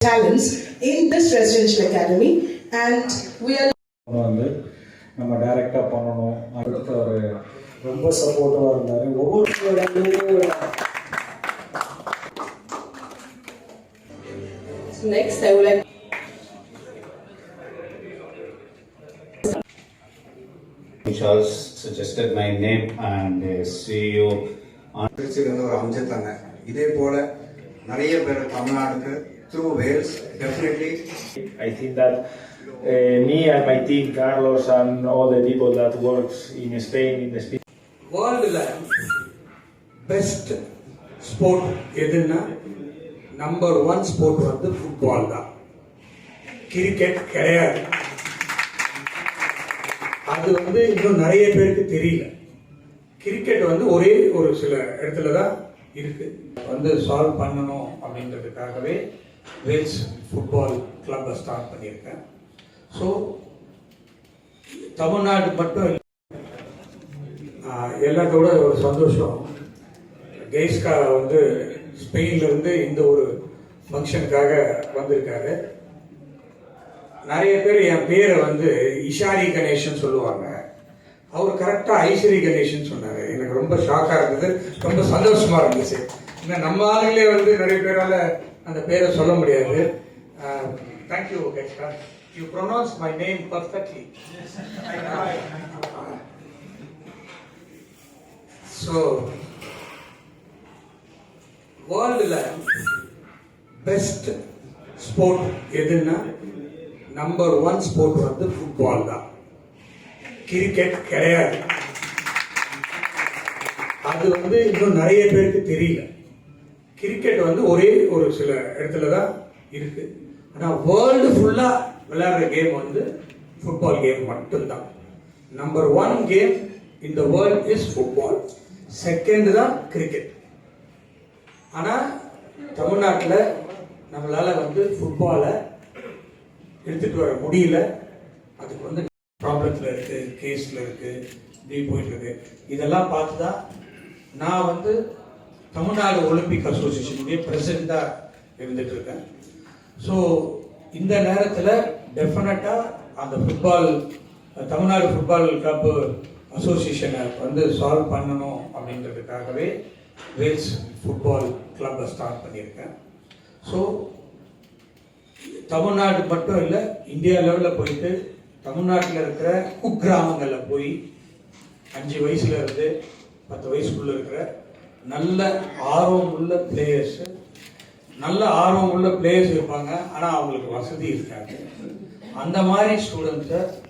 talents in this residential academy and we are ஒன்று வந்து நம்ம டைரெக்டாக பண்ணணும் அடுத்த ஒரு ரொம்ப சப்போர்ட்டிவாக இருந்தார் ஒவ்வொரு இடத்துலையும் next I would like Charles suggested my name and uh, CEO திருச்சியிலிருந்து ஒரு அமைஞ்சிருக்காங்க இதே போல நிறைய பேர் தமிழ்நாடுக்கு through Vels definitely I think that uh, me and my team, Carlos and all the people that works in Spain in the Spain வேர்ல்டில் best sport எதுன்னா number one sport வந்து ஃபுட்பால் தான். கிரிக்கெட் கிடையாது. அது வந்து இன்னும் நிறைய பேருக்கு தெரியல. கிரிக்கெட் வந்து ஒரே ஒரு சில இடத்துல தான் இருக்குது வந்து சால்வ் பண்ணணும் அப்படின்றதுக்காகவே வேல்ஸ் ஃபுட்பால் கிளப்பை ஸ்டார்ட் பண்ணியிருக்கேன். ஸோ தமிழ்நாடு மட்டும் எல்லாத்தோட ஒரு சந்தோஷம். கெய்ஸ்கா வந்து ஸ்பெயின்லேருந்து இந்த ஒரு ஃபங்க்ஷனுக்காக வந்திருக்காரு. நிறைய பேர் என் பேரை வந்து இஷாரி கணேஷன் சொல்லுவாங்க. அவர் கரெக்டாக ஐஸ்வரி கணேஷன் சொன்னார். எனக்கு ரொம்ப ஷாக்காக இருந்தது. ரொம்ப சந்தோஷமாக இருந்துச்சு. ஏன்னா நம்ம ஆளுங்களே வந்து நிறைய பேரால் அந்த பேரை சொல்ல முடியாது. Thank you கெய்ஸ்கா you pronounce my name perfectly so வேர்ல்டில் பெஸ்ட் ஸ்போர்ட் எதுன்னா நம்பர் ஒன் ஸ்போர்ட் வந்து ஃபுட்பால் தான். கிரிக்கெட் கிடையாது. அது வந்து இன்னும் நிறைய பேருக்கு தெரியல. கிரிக்கெட் வந்து ஒரே ஒரு சில இடத்துல தான் இருக்கு. ஆனால் வேர்ல்டு ஃபுல்லாக விளையாடுற கேம் வந்து ஃபுட்பால் கேம் மட்டும்தான். நம்பர் ஒன் கேம் இந்த வேர்ல்ட் இஸ் ஃபுட்பால் செகண்ட் தான் கிரிக்கெட் ஆனால் தமிழ்நாட்டில் நம்மளால் வந்து ஃபுட்பாலை எடுத்துகிட்டு வர முடியல. ப்ராப்ளத்தில் இருக்குது கேஸில் இருக்குது இப்படி போயிட்டுருக்கு இதெல்லாம் பார்த்து தான் நான் வந்து தமிழ்நாடு ஒலிம்பிக் அசோசியேஷனுடைய பிரசிடண்டாக இருந்துகிட்ருக்கேன் ஸோ இந்த நேரத்தில் டெஃபினட்டாக அந்த ஃபுட்பால் தமிழ்நாடு ஃபுட்பால் கிளப்பு அசோசியேஷனை வந்து சால்வ் பண்ணணும் அப்படின்றதுக்காகவே வேல்ஸ் ஃபுட்பால் கிளப்பை ஸ்டார்ட் பண்ணியிருக்கேன். ஸோ தமிழ்நாடு மட்டும் இல்லை இந்தியா லெவலில் போயிட்டு தமிழ்நாட்டில் இருக்கிற குக்கிராமங்களில் போய் அஞ்சு வயசுல இருந்து பத்து வயசுக்குள்ள இருக்கிற நல்ல ஆர்வம் உள்ள பிளேயர்ஸ் நல்ல ஆர்வம் உள்ள பிளேயர்ஸ் இருப்பாங்க. ஆனால் அவங்களுக்கு வசதி இருக்காது. அந்த மாதிரி ஸ்டூடெண்ட்ஸை